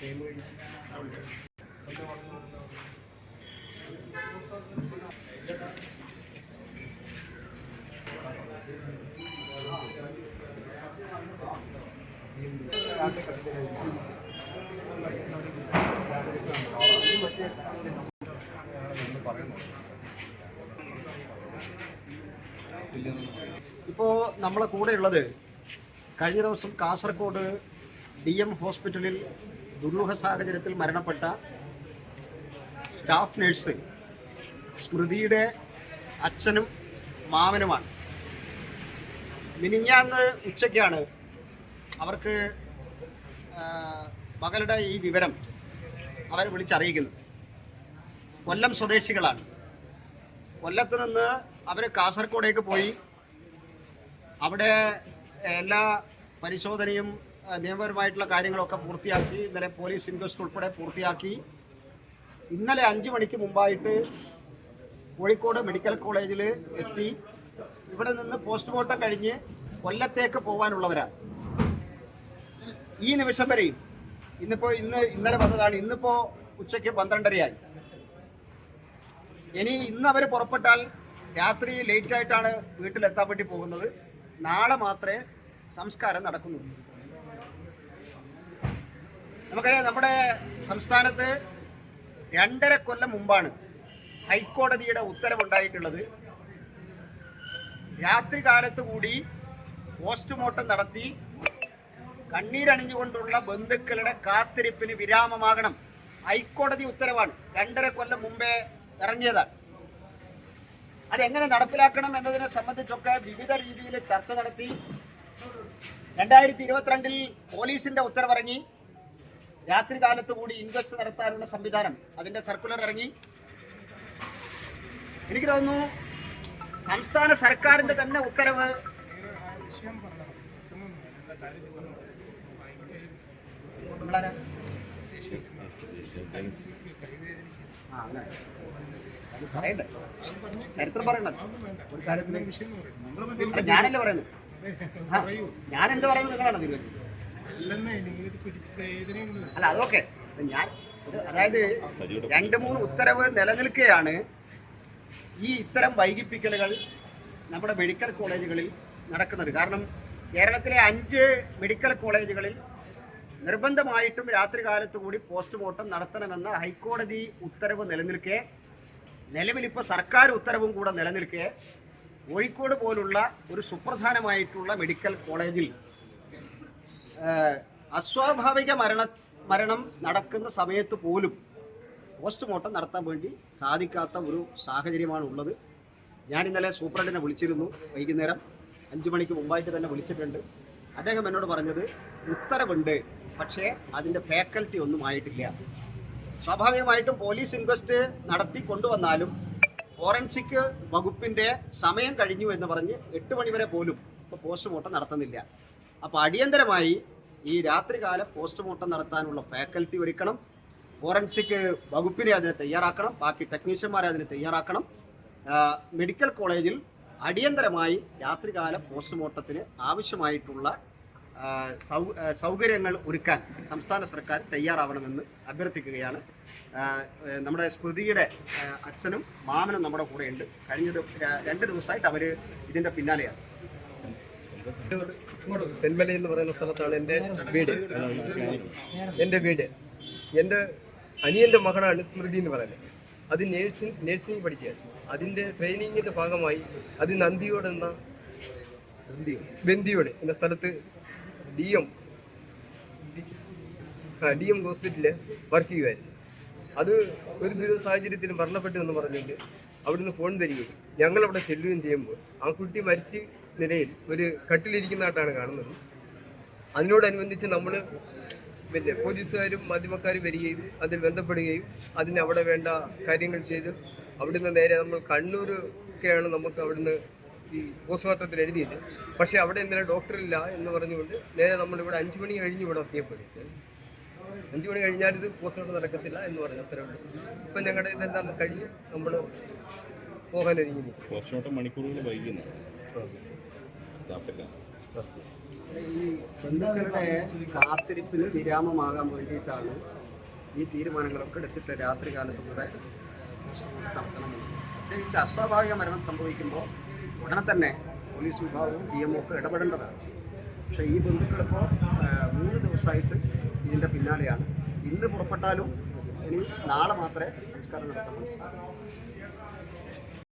ഇപ്പോൾ നമ്മളെ കൂടെയുള്ളത് കഴിഞ്ഞ ദിവസം കാസർഗോഡ് ഡി എം ഹോസ്പിറ്റലിൽ ദുരൂഹ സാഹചര്യത്തിൽ മരണപ്പെട്ട സ്റ്റാഫ് നഴ്സ് സ്മൃതിയുടെ അച്ഛനും മാമനുമാണ്. മിനിഞ്ഞാന്ന് ഉച്ചയ്ക്കാണ് അവർക്ക് മകളുടെ ഈ വിവരം അവർ വിളിച്ചറിയിക്കുന്നത്. കൊല്ലം സ്വദേശികളാണ്. കൊല്ലത്ത് നിന്ന് അവർ കാസർഗോഡേക്ക് പോയി. അവിടെ എല്ലാ പരിശോധനയും നിയമപരമായിട്ടുള്ള കാര്യങ്ങളൊക്കെ പൂർത്തിയാക്കി ഇന്നലെ പോലീസ് ഇൻക്വസ്റ്റ് ഉൾപ്പെടെ പൂർത്തിയാക്കി. ഇന്നലെ അഞ്ച് മണിക്ക് മുമ്പായിട്ട് കോഴിക്കോട് മെഡിക്കൽ കോളേജിൽ എത്തി. ഇവിടെ നിന്ന് പോസ്റ്റ്മോർട്ടം കഴിഞ്ഞ് കൊല്ലത്തേക്ക് പോകാനുള്ളവരാണ് ഈ നിമിഷം വരെയും ഇന്നിപ്പോൾ ഇന്ന് ഇന്നലെ വന്നതാണ്. ഇന്നിപ്പോൾ ഉച്ചയ്ക്ക് പന്ത്രണ്ടരയായി. ഇനി ഇന്ന് അവർ പുറപ്പെട്ടാൽ രാത്രി ലേറ്റ് ആയിട്ടാണ് വീട്ടിലെത്താൻ വേണ്ടി പോകുന്നത്. നാളെ മാത്രമേ സംസ്കാരം നടക്കുന്നുള്ളൂ. നമുക്കറിയാം നമ്മുടെ സംസ്ഥാനത്ത് രണ്ടര കൊല്ലം മുമ്പാണ് ഹൈക്കോടതിയുടെ ഉത്തരവുണ്ടായിട്ടുള്ളത്. രാത്രി കാലത്ത് കൂടി പോസ്റ്റ്മോർട്ടം നടത്തി കണ്ണീരണിഞ്ഞുകൊണ്ടുള്ള ബന്ധുക്കളുടെ കാത്തിരിപ്പിന് വിരാമമാകണം. ഹൈക്കോടതി ഉത്തരവാണ്. രണ്ടര കൊല്ലം മുമ്പേ ഇറങ്ങിയതാണ്. അതെങ്ങനെ നടപ്പിലാക്കണം എന്നതിനെ സംബന്ധിച്ചൊക്കെ വിവിധ രീതിയിൽ ചർച്ച നടത്തി. രണ്ടായിരത്തി ഇരുപത്തിരണ്ടിൽ പോലീസിന്റെ ഉത്തരവിറങ്ങി. രാത്രി കാലത്ത് കൂടി ഇൻവെസ്റ്റ് നടത്താനുള്ള സംവിധാനം അതിന്റെ സർക്കുലർ ഇറങ്ങി. എനിക്ക് തോന്നുന്നു സംസ്ഥാന സർക്കാരിന്റെ തന്നെ ഉത്തരവ്. ചരിത്രം പറയണ്ട? ഒരു ഞാനല്ലേ പറയുന്നത്? ഞാൻ എന്ത് പറയുന്നത് നിങ്ങളാണ് തീരുമാനിക്കുന്നത് അല്ല അതൊക്കെ. ഞാൻ അതായത് രണ്ട് മൂന്ന് ഉത്തരവ് നിലനിൽക്കുകയാണ്. ഈ ഇത്തരം വൈകിപ്പിക്കലുകൾ നമ്മുടെ മെഡിക്കൽ കോളേജുകളിൽ നടക്കുന്നത് കാരണം കേരളത്തിലെ അഞ്ച് മെഡിക്കൽ കോളേജുകളിൽ നിർബന്ധമായിട്ടും രാത്രി കാലത്ത് കൂടി പോസ്റ്റ്മോർട്ടം നടത്തണമെന്ന ഹൈക്കോടതി ഉത്തരവ് നിലനിൽക്കെ നിലവിലിപ്പോൾ സർക്കാർ ഉത്തരവും കൂടെ നിലനിൽക്കെ കോഴിക്കോട് പോലുള്ള ഒരു സുപ്രധാനമായിട്ടുള്ള മെഡിക്കൽ കോളേജിൽ അസ്വാഭാവിക മരണ മരണം നടക്കുന്ന സമയത്ത് പോലും പോസ്റ്റ്മോർട്ടം നടത്താൻ വേണ്ടി സാധിക്കാത്ത ഒരു സാഹചര്യമാണ് ഉള്ളത് ഞാൻ ഇന്നലെ സൂപ്രണ്ടിനെ വിളിച്ചിരുന്നു വൈകുന്നേരം അഞ്ച് മണിക്ക് മുമ്പായിട്ട് തന്നെ വിളിച്ചിട്ടുണ്ട്. അദ്ദേഹം എന്നോട് പറഞ്ഞത് ഉത്തരവുണ്ട് പക്ഷേ അതിന്റെ ഫാക്കൽറ്റി ഒന്നും ആയിട്ടില്ല. സ്വാഭാവികമായിട്ടും പോലീസ് ഇൻവെസ്റ്റ് നടത്തി കൊണ്ടുവന്നാലും ഫോറൻസിക് വകുപ്പിന്റെ സമയം കഴിഞ്ഞു എന്ന് പറഞ്ഞ് എട്ട് മണിവരെ പോലും ഇപ്പോൾ പോസ്റ്റ്മോർട്ടം നടത്തുന്നില്ല. അപ്പോൾ അടിയന്തരമായി ഈ രാത്രികാല പോസ്റ്റ്മോർട്ടം നടത്താനുള്ള ഫാക്കൽറ്റി ഒരുക്കണം. ഫോറൻസിക് വകുപ്പിനെ അതിനെ തയ്യാറാക്കണം. ബാക്കി ടെക്നീഷ്യന്മാരെ അതിനെ തയ്യാറാക്കണം. മെഡിക്കൽ കോളേജിൽ അടിയന്തരമായി രാത്രികാല പോസ്റ്റ്മോർട്ടത്തിന് ആവശ്യമായിട്ടുള്ള സൗകര്യങ്ങൾ ഒരുക്കാൻ സംസ്ഥാന സർക്കാർ തയ്യാറാവണമെന്ന് അഭ്യർത്ഥിക്കുകയാണ്. നമ്മുടെ സ്മൃതിയുടെ അച്ഛനും മാമനും നമ്മുടെ കൂടെയുണ്ട്. കഴിഞ്ഞ രണ്ട് ദിവസമായിട്ട് അവർ ഇതിന്റെ പിന്നാലെയാണ്. തെന്മല എന്ന് പറയുന്ന സ്ഥലത്താണ് എന്റെ വീട്. എന്റെ വീട്. എന്റെ അനിയന്റെ മകളാണ് സ്മൃതി എന്ന് പറയുന്നത്. അത് നേഴ്സിംഗ് നേഴ്സിംഗ് പഠിച്ചതാണ് അതിന്റെ ട്രെയിനിങ്ങിന്റെ ഭാഗമായി അത് നന്ദിയോട് എന്ന ബന്ദിയോട് എന്ന സ്ഥലത്ത് ഡി എം ഡി എം ഹോസ്പിറ്റലിൽ വർക്ക് ചെയ്യുമായിരുന്നു. അത് ഒരു ദുരിത സാഹചര്യത്തിൽ മരണപ്പെട്ടു എന്ന് പറഞ്ഞിട്ട് അവിടുന്ന് ഫോൺ വരികയും ഞങ്ങളവിടെ ചെല്ലുകയും ചെയ്യുമ്പോൾ ആ കുട്ടി മരിച്ച നിലയിൽ ഒരു കട്ടിലിരിക്കുന്നതായിട്ടാണ് കാണുന്നത്. അതിനോടനുബന്ധിച്ച് നമ്മൾ പിന്നെ പോലീസുകാരും മാധ്യമക്കാരും വരികയും അതിൽ ബന്ധപ്പെടുകയും അതിന് അവിടെ വേണ്ട കാര്യങ്ങൾ ചെയ്ത് അവിടുന്ന് നേരെ നമ്മൾ കണ്ണൂരൊക്കെയാണ് നമുക്ക് അവിടുന്ന് ഈ പോസ്റ്റ്മോർട്ടത്തിൽ എഴുതിയത്. പക്ഷേ അവിടെ ഇന്നലെ ഡോക്ടറില്ല എന്ന് പറഞ്ഞുകൊണ്ട് നേരെ നമ്മളിവിടെ അഞ്ച് മണി കഴിഞ്ഞ് ഇവിടെ എത്തിയപ്പോഴേക്ക് അഞ്ച് മണി കഴിഞ്ഞാൽ ഇത് പോസ്റ്റ്മോർട്ടം നടക്കത്തില്ല എന്ന് പറഞ്ഞു അത്രേ ഉള്ളൂ. ഇപ്പം ഞങ്ങളുടെ ഇതെല്ലാം കഴിഞ്ഞ് നമ്മൾ പോകാനൊരുങ്ങി പോസ്റ്റ്മോർട്ടം മണിക്കൂറുകൾ വൈകുന്നു. ഈ കാത്തിരിപ്പിന് വിരാമമാകാൻ വേണ്ടിയിട്ടാണ് ഈ തീരുമാനങ്ങളൊക്കെ എടുത്തിട്ട് രാത്രി കാലത്ത് കൂടെ നടത്തണമെന്ന്. പ്രത്യേകിച്ച് അസ്വാഭാവിക മരണം സംഭവിക്കുമ്പോൾ ഉടനെ തന്നെ പോലീസ് വിഭാഗവും ഡി എം ഒക്കെ ഇടപെടേണ്ടതാണ്. പക്ഷേ ഈ ബന്ധുക്കളിപ്പോൾ മൂന്ന് ദിവസമായിട്ട് ഇതിന്റെ പിന്നാലെയാണ്. ഇന്ന് പുറപ്പെട്ടാലും ഇനി നാളെ മാത്രമേ സംസ്കാരം നടത്താൻ സാധിക്കൂ.